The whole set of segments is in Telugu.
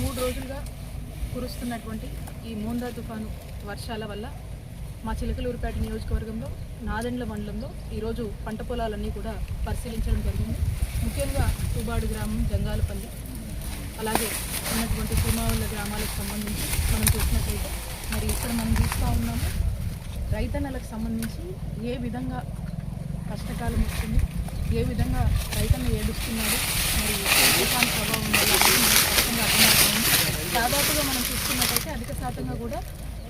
మూడు రోజులుగా కురుస్తున్నటువంటి ఈ మూందా తుఫాను వర్షాల వల్ల మా చిలకలూరుపేట నియోజకవర్గంలో నాదెండ్ల మండలంలో ఈరోజు పంట పొలాలన్నీ కూడా పరిశీలించడం జరిగింది. ముఖ్యంగా తుబాడు గ్రామం జంగాలపల్లి అలాగే ఉన్నటువంటి సీమావుల గ్రామాలకు సంబంధించి మనం చూసినట్లయితే మరి ఇక్కడ మనం చూస్తూ ఉన్నాము. రైతన్నలకు సంబంధించి ఏ విధంగా కష్టకాలం వచ్చింది ఏ విధంగా రైతన్న ఏడుస్తున్నాడు మరి తుఫాన్ ప్రభావం వల్ల కష్టంగా మనకు స్పష్టంగా అర్థమవుతుంది దాదాపుగా మనం చూసుకున్నట్టయితే అధిక శాతంగా కూడా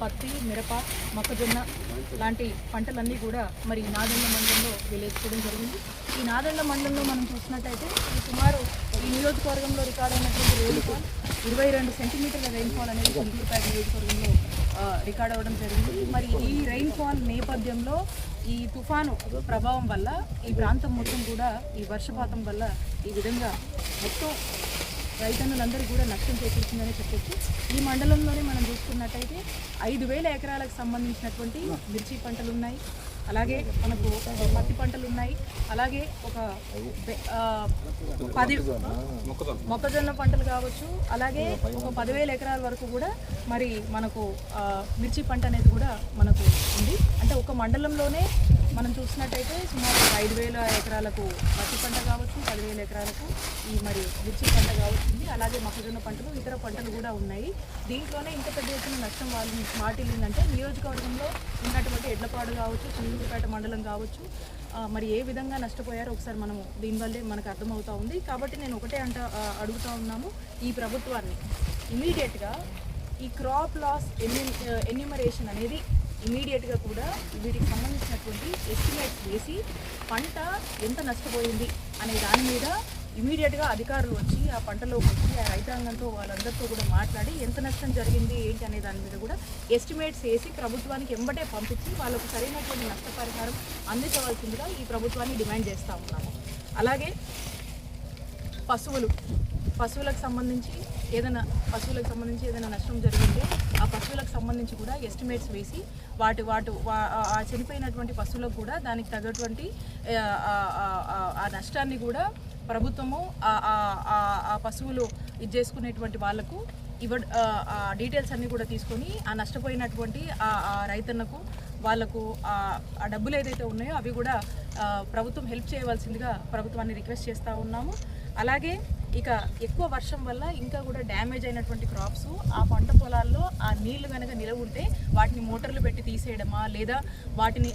పత్తి మిరప మొక్కజొన్న లాంటి పంటలన్నీ కూడా మరి నాదెండ్ల మండలంలో వేలేసుకోవడం జరిగింది. ఈ నాదెండ్ల మండలంలో మనం చూసినట్టయితే ఈ సుమారు ఈ నియోజకవర్గంలో రికార్డ్ అయినటువంటి రెయిన్ఫాల్ ఇరవై రెండు సెంటీమీటర్ల రెయిన్ఫాల్ అనేది చిలుకూరుపేట నియోజకవర్గంలో రికార్డ్ అవ్వడం జరిగింది. మరి ఈ రెయిన్ఫాల్ నేపథ్యంలో ఈ తుఫాను ప్రభావం వల్ల ఈ ప్రాంతం మొత్తం కూడా ఈ వర్షపాతం వల్ల ఈ విధంగా మొత్తం రైతన్నులందరూ కూడా నష్టం చేకూరుతుందని చెప్పొచ్చు. ఈ మండలంలోనే మనం చూసుకున్నట్టయితే ఐదు వేల ఎకరాలకు సంబంధించినటువంటి మిర్చి పంటలు ఉన్నాయి అలాగే మనకు పత్తి పంటలు ఉన్నాయి అలాగే ఒక పది మొక్కజొన్న పంటలు కావచ్చు. అలాగే ఒక పదివేల ఎకరాల వరకు కూడా మరి మనకు మిర్చి పంట అనేది కూడా మనకు ఉంది. అంటే ఒక మండలంలోనే మనం చూసినట్టయితే సుమారు ఐదు వేల ఎకరాలకు పత్తి పంట కావచ్చు పదివేల ఎకరాలకు ఈ మరి మిర్చి పంట కావచ్చుంది అలాగే మొక్కజొన్న పంటలు ఇతర పంటలు కూడా ఉన్నాయి. దీంట్లోనే ఇంత పెద్ద ఎత్తున నష్టం వాళ్ళు మాటిల్లిందంటే నియోజకవర్గంలో ఉన్నటువంటి ఎడ్లపాడు కావచ్చు చిన్నపేట మండలం కావచ్చు మరి ఏ విధంగా నష్టపోయారో ఒకసారి మనము దీనివల్లే మనకు అర్థమవుతా ఉంది. కాబట్టి నేను ఒకటే అంట అడుగుతా ఉన్నాము ఈ ప్రభుత్వాన్ని ఇమీడియట్గా ఈ క్రాప్ లాస్ ఎన్యు ఎన్యూమరేషన్ అనేది ఇమీడియట్గా కూడా వీటికి సంబంధించినటువంటి ఎస్టిమేట్స్ వేసి పంట ఎంత నష్టపోయింది అనే దాని మీద ఇమీడియట్గా అధికారులు వచ్చి ఆ పంటలోకి వచ్చి ఆ రైతాంగంతో వాళ్ళందరితో కూడా మాట్లాడి ఎంత నష్టం జరిగింది ఏంటి అనే దాని మీద కూడా ఎస్టిమేట్స్ వేసి ప్రభుత్వానికి ఎంబటే పంపించి వాళ్ళకు సరైనటువంటి నష్టపరిహారం అందించవలసిందిగా ఈ ప్రభుత్వాన్ని డిమాండ్ చేస్తూ ఉన్నాము. అలాగే పశువులు పశువులకు సంబంధించి ఏదైనా పశువులకు సంబంధించి ఏదైనా నష్టం జరిగితే ఆ పశువులకు సంబంధించి కూడా ఎస్టిమేట్స్ వేసి వాటి వాటి ఆ- చనిపోయినటువంటి పశువులకు కూడా దానికి తగ్గటువంటి ఆ, నష్టాన్ని కూడా ప్రభుత్వము ఆ- ఆ- పశువులు ఇది చేసుకునేటువంటి వాళ్ళకు ఇవ్వ ఆ డీటెయిల్స్ అన్నీ కూడా తీసుకొని ఆ నష్టపోయినటువంటి ఆ రైతన్నకు వాళ్ళకు ఆ డబ్బులు ఏదైతే ఉన్నాయో అవి కూడా ప్రభుత్వం హెల్ప్ చేయవలసిందిగా ప్రభుత్వాన్ని రిక్వెస్ట్ చేస్తూ ఉన్నాము. అలాగే ఇక ఎక్కువ వర్షం వల్ల ఇంకా కూడా డ్యామేజ్ అయినటువంటి క్రాప్స్ ఆ పంట పొలాల్లో ఆ నీళ్ళు కనుక నిలవ ఉంటే వాటిని మోటార్లు పెట్టి తీసేయడమా లేదా వాటిని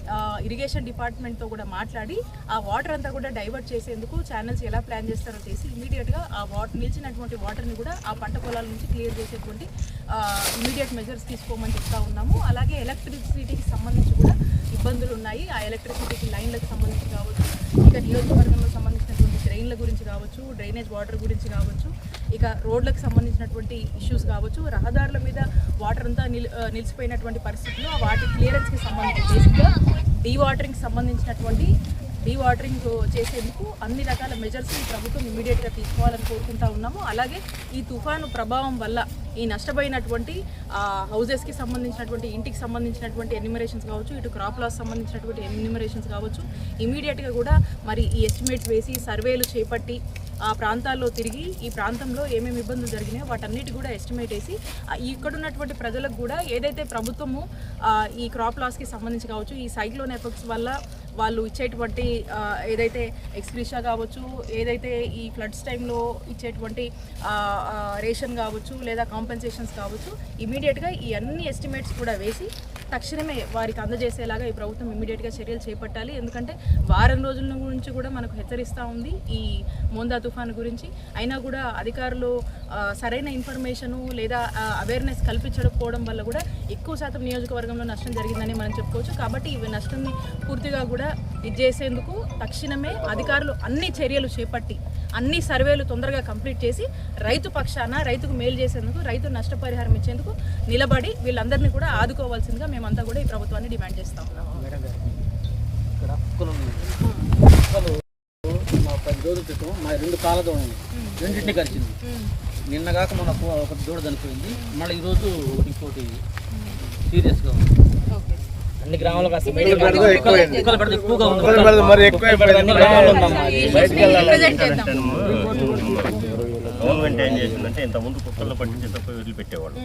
ఇరిగేషన్ డిపార్ట్మెంట్తో కూడా మాట్లాడి ఆ వాటర్ అంతా కూడా డైవర్ట్ చేసేందుకు ఛానల్స్ ఎలా ప్లాన్ చేస్తారో చేసి ఇమీడియట్గా ఆ వాటర్ నిలిచినటువంటి వాటర్ని కూడా ఆ పంట పొలాల నుంచి క్లియర్ చేసేటువంటి ఇమీడియట్ మెజర్స్ తీసుకోమని చెప్తా ఉన్నాము. అలాగే ఎలక్ట్రిసిటీకి సంబంధించి కూడా ఇబ్బందులు ఉన్నాయి. ఆ ఎలక్ట్రిసిటీకి లైన్లకు సంబంధించి కావచ్చు ఇక నియోజకవర్గంలో సంబంధించిన డ్రైన్ల గురించి కావచ్చు డ్రైనేజ్ వాటర్ గురించి కావచ్చు ఇక రోడ్లకు సంబంధించినటువంటి ఇష్యూస్ కావచ్చు రహదారుల మీద వాటర్ అంతా నిల్ నిలిచిపోయినటువంటి పరిస్థితుల్లో ఆ వాటి క్లియరెన్స్కి సంబంధించి బేసిక్గా డీ వాటరింగ్కి సంబంధించినటువంటి వాటరింగ్ చేసేందుకు అన్ని రకాల మెజర్స్ ఈ ప్రభుత్వం ఇమీడియట్గా తీసుకోవాలని కోరుకుంటా ఉన్నాము. అలాగే ఈ తుఫాను ప్రభావం వల్ల ఈ నష్టపోయినటువంటి హౌజెస్కి సంబంధించినటువంటి ఇంటికి సంబంధించినటువంటి ఎన్యూమరేషన్స్ కావచ్చు ఇటు క్రాప్ లాస్ సంబంధించినటువంటి ఎన్యూమరేషన్స్ కావచ్చు ఇమీడియట్గా కూడా మరి ఈ ఎస్టిమేట్స్ వేసి సర్వేలు చేపట్టి ఆ ప్రాంతాల్లో తిరిగి ఈ ప్రాంతంలో ఏమేమి ఇబ్బందులు జరిగినాయో వాటన్నిటి కూడా ఎస్టిమేట్ వేసి ఇక్కడున్నటువంటి ఇక్కడ ఉన్నటువంటి ప్రజలకు కూడా ఏదైతే ప్రభుత్వము ఈ క్రాప్ లాస్కి సంబంధించి కావచ్చు ఈ సైక్లోన్ ఎఫెక్ట్స్ వల్ల వాళ్ళు ఇచ్చేటువంటి ఏదైతే ఎక్స్గ్రిషా కావచ్చు ఏదైతే ఈ ఫ్లడ్స్ టైంలో ఇచ్చేటువంటి రేషన్ కావచ్చు లేదా కాంపెన్సేషన్స్ కావచ్చు ఇమీడియట్గా ఈ అన్ని ఎస్టిమేట్స్ కూడా వేసి తక్షణమే వారికి అందజేసేలాగా ఈ ప్రభుత్వం ఇమీడియట్గా చర్యలు చేపట్టాలి. ఎందుకంటే వారం రోజుల గురించి కూడా మనకు హెచ్చరిస్తూ ఉంది ఈ మోందా తుఫాను గురించి. అయినా కూడా అధికారులు సరైన ఇన్ఫర్మేషను లేదా అవేర్నెస్ కల్పించకపోవడం వల్ల కూడా ఎక్కువ శాతం నియోజకవర్గంలో నష్టం జరిగిందని మనం చెప్పుకోవచ్చు. కాబట్టి ఈ నష్టాన్ని పూర్తిగా కూడా ఇది చేసేందుకు తక్షణమే అధికారులు అన్ని చర్యలు చేపట్టి అన్ని సర్వేలు తొందరగా కంప్లీట్ చేసి రైతు పక్షాన రైతుకు మేలు చేసేందుకు రైతు నష్టపరిహారం ఇచ్చేందుకు నిలబడి వీళ్ళందరినీ కూడా ఆదుకోవాల్సిందిగా మేమంతా కూడా ఈ ప్రభుత్వాన్ని డిమాండ్ చేస్తా మా పది రోజుల క్రితం మా రెండు రెండింటిని కరిచింది. నిన్నగాక మన ఒక దూడ చనిపోయింది. మళ్ళీ ఈరోజు ఇంకోటి సీరియస్గా ఉంది. అన్ని గ్రామాలకు కాస్త కుక్కలు పెడితే ఎక్కువగా ఉంది. మరి ఎక్కువ అన్ని గ్రామాల్లో ఉందమ్మా రిప్రజెంట్ చేద్దాం. గవర్నమెంట్ ఏం చేసిందంటే ఇంతకుముందు కుక్కలను పట్టి తీసుకుపోయి వదిలిపెట్టేవాళ్ళు.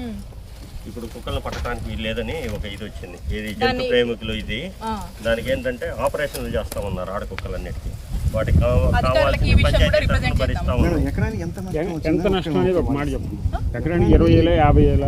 ఇప్పుడు కుక్కలను పట్టడానికి వీలు లేదని ఒక ఇది వచ్చింది. ఇది జంతు ప్రేమికులు ఇది. ఆ. దానికి ఏంటంటే ఆపరేషన్లు చేస్తా ఉన్నారు ఆడ కుక్కలన్నిటికీ. వాటికి భరిస్తా ఉన్నారు ఎకరానికి ఎంత నష్టం ఎంత నష్టం అనేది ఒక మాట చెప్పండి. ఎకరానికి ఇరవై వేల యాభై వేల